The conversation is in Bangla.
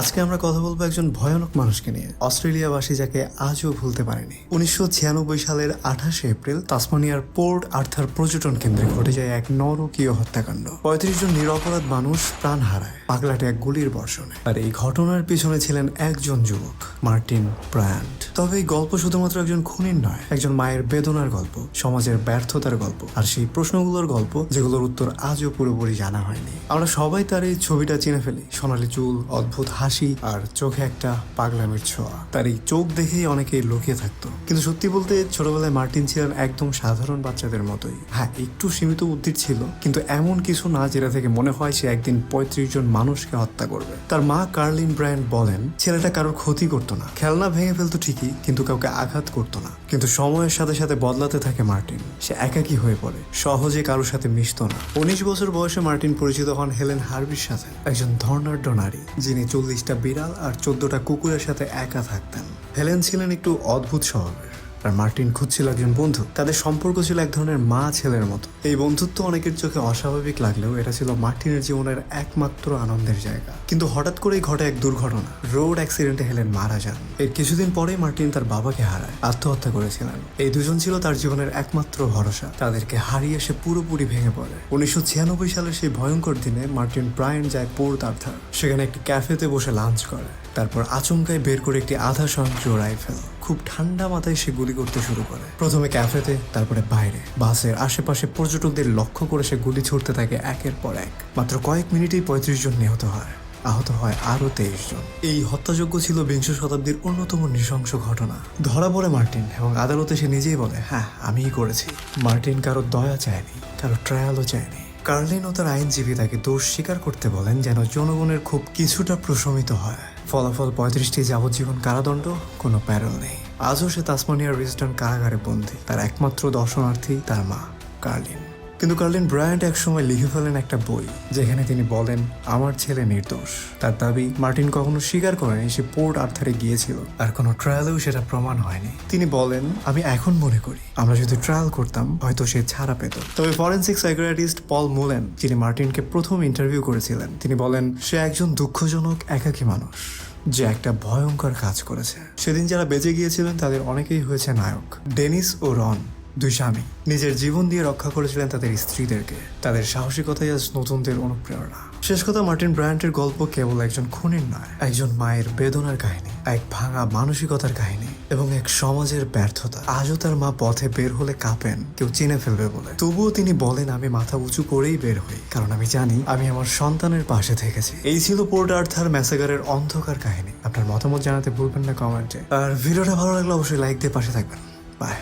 আজকে আমরা কথা বলব একজন ভয়ানক মানুষকে নিয়ে, অস্ট্রেলিয়াবাসী যাকে আজও ভুলতে পারেনি। উনিশশো ছিয়ানব্বই সালের আঠাশে এপ্রিল, তাসমানিয়ার পোর্ট আর্থার পর্যটন কেন্দ্রে ঘটে যায় এক নরকীয় হত্যাকাণ্ড। পঁয়ত্রিশ জন নিরপরাধ মানুষ প্রাণ হারায়, পাগলাটে এক গুলির বর্ষণে। আর এই ঘটনার পিছনে ছিলেন একজন যুবক, মার্টিন ব্রায়ান্ট। তবে এই গল্প শুধুমাত্র একজন খুনির নয়, একজন মায়ের বেদনার গল্প, সমাজের ব্যর্থতার গল্প। আর সেই প্রশ্নগুলোর গল্প, যেগুলোর উত্তর আজও পুরোপুরি জানা হয়নি। আমরা সবাই তার এই ছবিটা চিনে ফেলি, সোনালি চুল, অদ্ভুত হাসি আর চোখে একটা পাগলামির ছোঁয়া। তার এই চোখ দেখেই অনেকে লুকিয়ে থাকতো। কিন্তু সত্যি বলতে ছোটবেলায় মার্টিন ছিলেন একদম সাধারণ বাচ্চাদের মতোই। হ্যাঁ একটু সীমিত বুদ্ধির ছিল, কিন্তু এমন কিছু না যেটা থেকে মনে হয় সে একদিন পঁয়ত্রিশ জন মানুষকে হত্যা করবে। তার মা কার্লিন ব্রায়ান্ট বলেন, ছেলেটা কারোর ক্ষতি করতো না। খেলনা ভেঙে ফেলতো ঠিকই, কিন্তু কাউকে আঘাত করতো না। কিন্তু সময়ের সাথে সাথে বদলাতে থাকে মার্টিন। সে একাকী হয়ে পড়ে, সহজে কারোর সাথে মিশতো না। উনিশ বছর বয়সে মার্টিন পরিচিত হন হেলেন হার্বির সাথে, একজন ধর্নাঢ্য নারী, যিনি চল্লিশটা বিড়াল আর চোদ্দটা কুকুরের সাথে একা থাকতেন। হেলেন ছিলেন একটু অদ্ভুত স্বভাবের। আর মার্টিন খুঁজছিল একজন বন্ধু। তাদের সম্পর্ক ছিল এক ধরনের মা ছেলের মতো। এই বন্ধুত্ব অনেকের চোখে অস্বাভাবিক লাগলেও এটা ছিল মার্টিনের জীবনের একমাত্র আনন্দের জায়গা। কিন্তু হঠাৎ করেই ঘটে এক দুর্ঘটনা। রোড অ্যাক্সিডেন্টে হেলেন মারা যান। এর কিছুদিন পরেই মার্টিন তার বাবাকে হারায়। আত্মহত্যা করেছিলেন। এই দুজন ছিল তার জীবনের একমাত্র ভরসা। তাদেরকে হারিয়ে সে পুরোপুরি ভেঙে পড়ে। উনিশশো ছিয়ানব্বই সালের সেই ভয়ঙ্কর দিনে মার্টিন ব্রায়ান যায় পোর্ট আর্থার। সেখানে একটি ক্যাফেতে বসে লাঞ্চ করে। তারপর আচমকায় বের করে একটি আধা স্বয়ংক্রিয় রাইফেল খুব ঠান্ডা মাথায় সে গুলি করতে শুরু করে। প্রথমে ক্যাফেতে, তারপরে বাইরে। বাসের আশেপাশে পর্যটকদের লক্ষ্য করে সে গুলি ছুটতে থাকে একের পর এক। মাত্র কয়েক মিনিটেই পঁয়ত্রিশ জন নিহত হয়। আহত হয় আরও তেইশ জন। এই হত্যাযোগ্য ছিল বিংশ শতাব্দীর অন্যতম নৃশংস ঘটনা। ধরা পড়ে মার্টিন এবং আদালতে সে নিজেই বলে হ্যাঁ আমিই করেছি। মার্টিন কারও দয়া চায়নি, কারও ট্রায়ালও চায়নি। কার্লিন ও তার আইনজীবী তাকে দোষ স্বীকার করতে বলেন যেন জনগণের খুব কিছুটা প্রশমিত হয়। ফলাফল পঁয়ত্রিশটি যাবজ্জীবন কারাদণ্ড, কোনো প্যারল নেই। আজও সে তাসমানিয়ার রেজিস্ট্যান্ট কারাগারে বন্দী। তার একমাত্র দর্শনার্থী তার মা, কার্লিন। কিন্তু কার্লিন ব্রায়ান্ট একসময় লিখে ফেলেন একটা বই, যেখানে তিনি বলেন, আমার ছেলে নির্দোষ। তার দাবি, মার্টিন কখনো স্বীকার করেনি সে পোর্ট আর্থারে গিয়েছিল। আর কোনো ট্রায়ালেও সেটা প্রমাণ হয়নি। তিনি বলেন, আমি এখন মনে করি, আমরা যদি ট্রায়াল করতাম, হয়তো সে ছাড়া পেত। তবে ফরেন্সিক সাইকোয়াটিস্ট পল মুলেন, যিনি মার্টিনকে প্রথম ইন্টারভিউ করেছিলেন, তিনি বলেন, সে একজন দুঃখজনক, একাকী মানুষ, যে একটা ভয়ঙ্কর কাজ করেছে। সেদিন যারা বেঁচে গিয়েছিলেন, তাদের অনেকেই হয়েছে নায়ক, ডেনিস ও রন। দুই স্বামী। নিজের জীবন দিয়ে রক্ষা করেছিলেন তাদের স্ত্রীদেরকে। তাদের সাহসিকতাই আজ নতুনদের অনুপ্রেরণা। শেষ কথা, মার্টিন ব্রায়ান্টের গল্প কেবল একজন খুনির নয়, একজন মায়ের বেদনার কাহিনী, এক ভাঙা মানসিকতার কাহিনী এবং এক সমাজের ব্যর্থতা। আজও তার মা পথে বের হলে কাঁপেন, কেউ চিনে ফেলবে বলে। তবুও তিনি বলেন, আমি মাথা উঁচু করেই বের হই, কারণ আমি জানি, আমি আমার সন্তানের পাশে থেকেছি। এই ছিল পোর্ট আর্থার ম্যাসাগারের অন্ধকার কাহিনী। আপনার মতামত জানাতে ভুলবেন না কমেন্টে। আর ভিডিওটা ভালো লাগলে অবশ্যই লাইক দিয়ে পাশে থাকবেন। বাই।